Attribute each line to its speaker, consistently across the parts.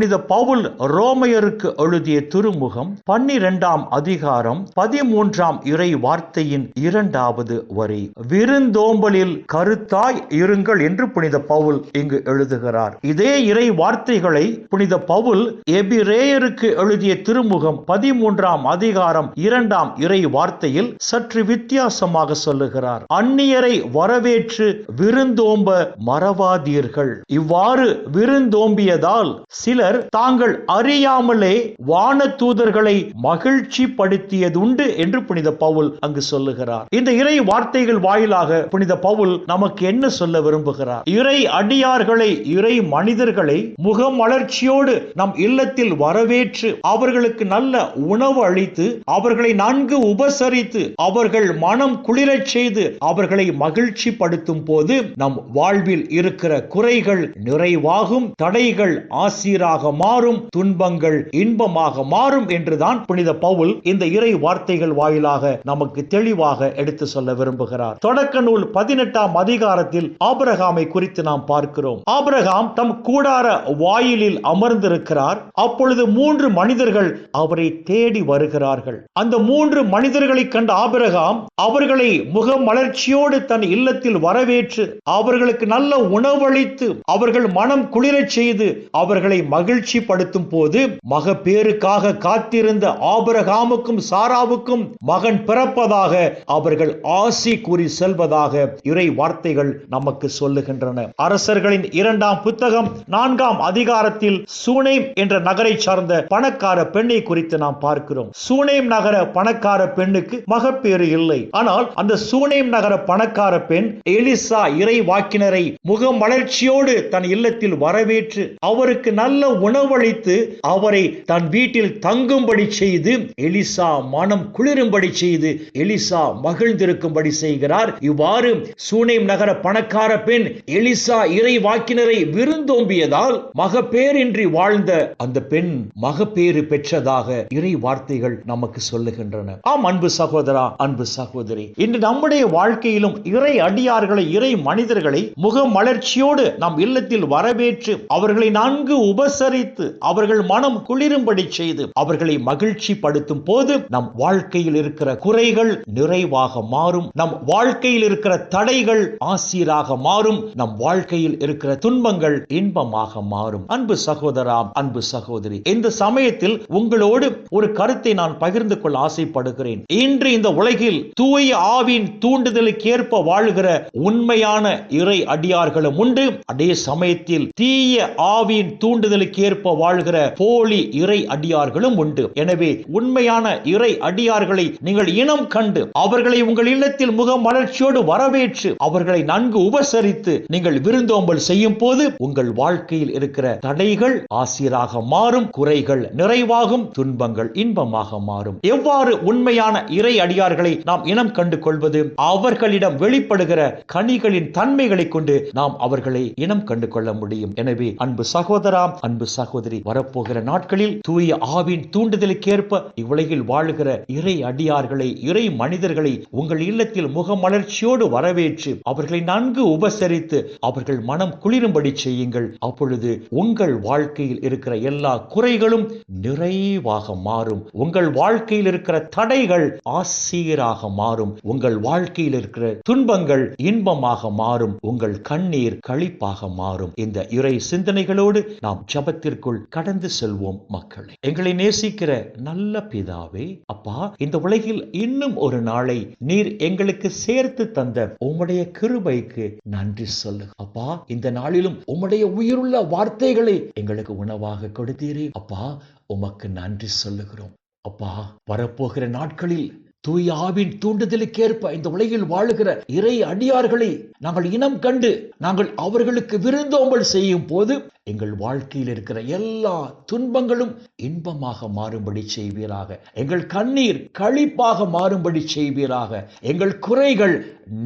Speaker 1: புனித பவுல் ரோமையருக்கு எழுதிய திருமுகம் பன்னிரெண்டாம் அதிகாரம் பதிமூன்றாம் இறை வார்த்தையின் இரண்டாவது வரி. விருந்தோம்பலில் கருத்தாய் இருங்கள் என்று புனித பவுல் இங்கு எழுதுகிறார். இதே இறை வார்த்தைகளை புனித பவுல் எபிரேயருக்கு எழுதிய திருமுகம் பதிமூன்றாம் அதிகாரம் இரண்டாம் இறை வார்த்தையில் சற்று வித்தியாசமாக சொல்லுகிறார். அந்நியரை வரவேற்று விருந்தோம்ப மறவாதீர்கள். இவ்வாறு விருந்தோம்பியதால் சிலர் தாங்கள் அறியாமலே வான தூதர்களை மகிழ்ச்சி படுத்தியதுண்டு என்று புனித பவுல் அங்கு சொல்லுகிறார். இந்த இறை வார்த்தைகள் வாயிலாக புனித பவுல் நமக்கு என்ன சொல்ல விரும்புகிறார்? இறை அடியார்களை இறை மனிதர்களை முகமலர்ச்சியோடு நம் இல்லத்தில் வரவேற்று அவர்களுக்கு நல்ல உணவு அளித்து அவர்களை நன்கு உபசரித்து அவர்கள் மனம் குளிரச் செய்து அவர்களை மகிழ்ச்சி படுத்தும் போது நம் வாழ்வில் இருக்கிற குறைகள் நிறைவாகும் தடைகள் ஆசீராக மாறும் துன்பங்கள் இன்பமாக மாறும் என்றுதான் புனித பவுல் இந்த இறை வார்த்தைகள் வாயிலாக நமக்கு தெளிவாக எடுத்து சொல்ல விரும்புகிறார். தொடக்க நூல் பதினெட்டாம் அதிகாரத்தில் ஆபிரகாமை குறித்து நாம் பார்க்கிறோம். ஆபரகாம் தம் கூடார வாயிலில் அமர்ந்திருக்கிறார். அப்பொழுது மூன்று மனிதர்கள் அவரை தேடி வருகிறார்கள். அந்த மூன்று மனிதர்களை கண்ட ஆபிரகாம் அவர்களை முகமலர்ச்சியோடு தன் இல்லத்தில் வரவேற்று அவர்களுக்கு நல்ல உணவளித்து அவர்கள் மனம் குளிரச் செய்து அவர்களை மகிழ்ச்சி படுத்தும் போது மகப்பேருக்காக காத்திருந்த ஆபரகாமுக்கும் சாராவுக்கும் மகன் பிறப்பதாக அவர்கள் ஆசி கூறி செல்வதாக இறை வார்த்தைகள் நமக்கு சொல்லுகின்றன. அரசர்களின் இரண்டாம் புத்தகம் நான்காம் அதிகாரத்தில் சூனேம் என்ற நகரை சார்ந்த பணக்கார பெண்ணை குறித்து நாம் பார்க்கிறோம். சூனேம் நகர பணக்கார பெண்ணுக்கு மகப்பேறு இல்லை. ஆனால் அந்த சூனேம் நகர பணக்கார பெண் எலிசா இறை வாக்கினரை முகமலர்ச்சியோடு தன் இல்லத்தில் வரவேற்று அவருக்கு நல்ல உணவளித்து அவரை தன் வீட்டில் தங்கும்படி செய்து எலிசா மனம் குளிரும்படி செய்து எலிசா மகிழ்ந்திருக்கும்படி செய்கிறார். இவ்வாறு சூனேம் நகர பணக்கார பெண் எலிசா இறை வாக்கினரை விருந்தோம்பியதால் மகப்பேரின்றி வாழ்ந்த அந்த பெண் மகப்பேறு பெற்றதாக இறை வார்த்தைகள் நமக்கு சொல்லுகின்றன. ஆம் அன்பு சகோதரா அன்பு சகோதரி இன்று நம்முடைய வாழ்க்கையிலும் இறை அடியார்களை இறை மனிதர்களை முக மலர்ச்சியோடு நம் இல்லத்தில் வரவேற்று அவர்களை நான்கு நன்கு உபசரித்து அவர்கள் மனம் குளிரும்படி செய்து அவர்களை மகிழ்ச்சி படுத்தும் போது நம் வாழ்க்கையில் இருக்கிற குறைகள் நிறைவாக மாறும். நம் வாழ்க்கையில் இருக்கிற தடைகள் ஆசீராக மாறும். நம் வாழ்க்கையில் இருக்கிற துன்பங்கள் இன்பமாக மாறும். அன்பு சகோதரா அன்பு சகோதரி இந்த சமயத்தில் உங்களோடு ஒரு கருத்தை நான் பகிர்ந்து கொள்ள ஆசைப்படுகிறேன். இன்று இந்த உலகில் தூய ஆவின் தூண்டுதலுக்கு ஏற்ப வாழ்கிற உண்மையான இறை அடியார்களும் உண்டு. அதே சமயத்தில் தீய ஆவியின் தூண்டுதலுக்கு ஏற்ப வாழ்கிற போலி இறை அடியார்களும் உண்டு. எனவே உண்மையான இறை அடியார்களை நீங்கள் இனம் கண்டு அவர்களை உங்கள் இல்லத்தில் முக மலர்ச்சியோடு வரவேற்று அவர்களை நன்கு உபசரித்து நீங்கள் விருந்தோம்பல் செய்யும் போது உங்கள் வாழ்க்கையில் இருக்கிற தடைகள் ஆசிராக மாறும் குறைகள் நிறைவாகும் துன்பங்கள் இன்பமாக மாறும். எவ்வாறு உண்மையான இறை அடியார்களை நாம் இனம் கண்டு கொள்வது அவர்களிடம் வெளிப்படுகிற கனிகளின் தன்மைகளை கொண்டு நாம் அவர்களை இனம் கண்டு கொள்ள முடியும். எனவே அன்பு சகோதரா அன்பு சகோதரி வரப்போகிற நாட்களில் தூய ஆவின் தூண்டுதலுக்கேற்ப இவ்வுலகில் வாழுகிற இறை அடியார்களை இறை மனிதர்களை உங்கள் இல்லத்தில் முகமலர்ச்சியோடு வரவேற்று அவர்களை நன்கு உபசரித்து அவர்கள் மனம் குளிரும்படி செய்யுங்கள். அப்பொழுது உங்கள் வாழ்க்கையில் இருக்கிற எல்லா குறைகளும் நிறைவாக மாறும். உங்கள் வாழ்க்கையில் இருக்கிற தடைகள் ஆசிரியராக மாறும். உங்கள் வாழ்க்கையில் இருக்கிற துன்பங்கள் இன்பமாக மாறும். உங்கள் கண்ணீர் களிப்பாக மாறும். இந்த இறை சிந்தனைகளோடு நாம் ஜபத்திற்குள் கடந்து செல்வோம் மக்களை. எங்களை நேசிக்கிற நல்ல பிதாவே அப்பா இந்த உலகில் இன்னும் ஒரு நாளை நீர் எங்களுக்கு சேர்த்து தந்த உம்முடைய கிருபைக்கு நன்றி சொல்லு. அப்பா இந்த நாளிலும் உம்முடைய உயிருள்ள வார்த்தைகளை எங்களுக்கு உணவாக கொடுத்தீரே. அப்பா உமக்கு நன்றி சொல்லுகிறோம். அப்பா வரப்போகிற நாட்களில் தூய ஆவின் தூண்டுதலுக்கேற்ப இந்த உலகில் வாழுகிற இறை அடியார்களை நாங்கள் இனம் கண்டு நாங்கள் அவர்களுக்கு விருந்தோம்பல் செய்யும் போது எங்கள் வாழ்க்கையில் இருக்கிற எல்லா துன்பங்களும் இன்பமாக மாறும்படி செய்வீராக. எங்கள் கண்ணீர் களிப்பாக மாறும்படி செய்வீராக. எங்கள் குறைகள்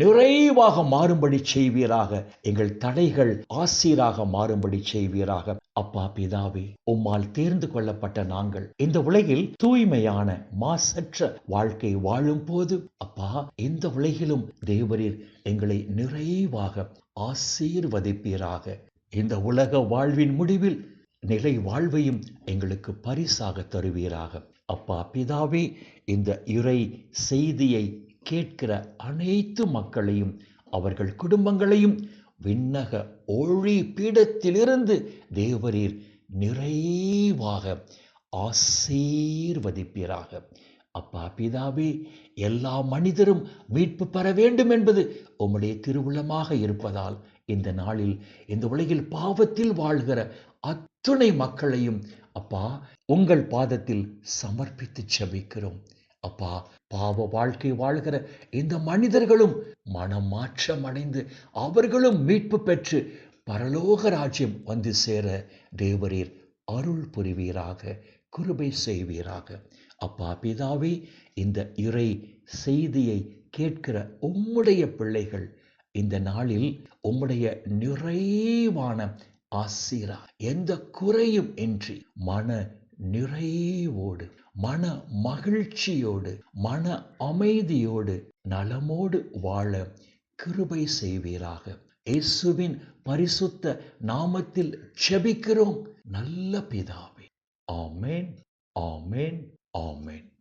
Speaker 1: நிறைவாக மாறும்படி செய்வீராக. எங்கள் தடைகள் ஆசீராக மாறும்படி செய்வீராக. அப்பா பிதாவே உம்மால் தேர்ந்து கொள்ளப்பட்ட நாங்கள் இந்த உலகில் தூய்மையான மாசற்ற வாழ்க்கை வாழும் போது அப்பா இந்த உலகிலும் தேவரீர் எங்களை நிறைவாக ஆசீர்வதிப்பீராக. இந்த உலக வாழ்வின் முடிவில் நிலை வாழ்வையும் எங்களுக்கு பரிசாக தருவீராக. அப்பா பிதாவே இந்த இறை செய்தியை கேட்கிற அனைத்து மக்களையும் அவர்கள் குடும்பங்களையும் விண்ணக ஒளி பீடத்திலிருந்து தேவரீர் நிறைவாக ஆசீர்வதிப்பீராக. அப்பா பிதாவே எல்லா மனிதரும் மீட்பு பெற வேண்டும் என்பது உம்முடைய திருவுளமாக இருப்பதால் இந்த நாளில் இந்த உலகில் பாவத்தில் வாழ்கிற அத்துணை மக்களையும் அப்பா உங்கள் பாதத்தில் சமர்ப்பித்து செபிக்கிறோம். அப்பா பாவ வாழ்க்கை வாழ்கிற இந்த மனிதர்களும் மனம் மாற்றம் அடைந்து அவர்களும் மீட்பு பெற்று பரலோக ராஜ்யம் வந்து சேர தேவரீர் அருள் புரிவீராக குருபை செய்வீராக. அப்பா பிதாவே இந்த இறை செய்தியை கேட்கிற உம்முடைய பிள்ளைகள் இந்த நாளில் உம்முடைய நிறைவான ஆசீரா எந்த குறையும் இன்றி மன நிறைவோடு மன மகிழ்ச்சியோடு மன அமைதியோடு நலமோடு வாழ கிருபை செய்வீராக. இயேசுவின் பரிசுத்த நாமத்தில் செபிக்கிறோம் நல்ல பிதாவே. ஆமேன் ஆமேன் ஆமேன்.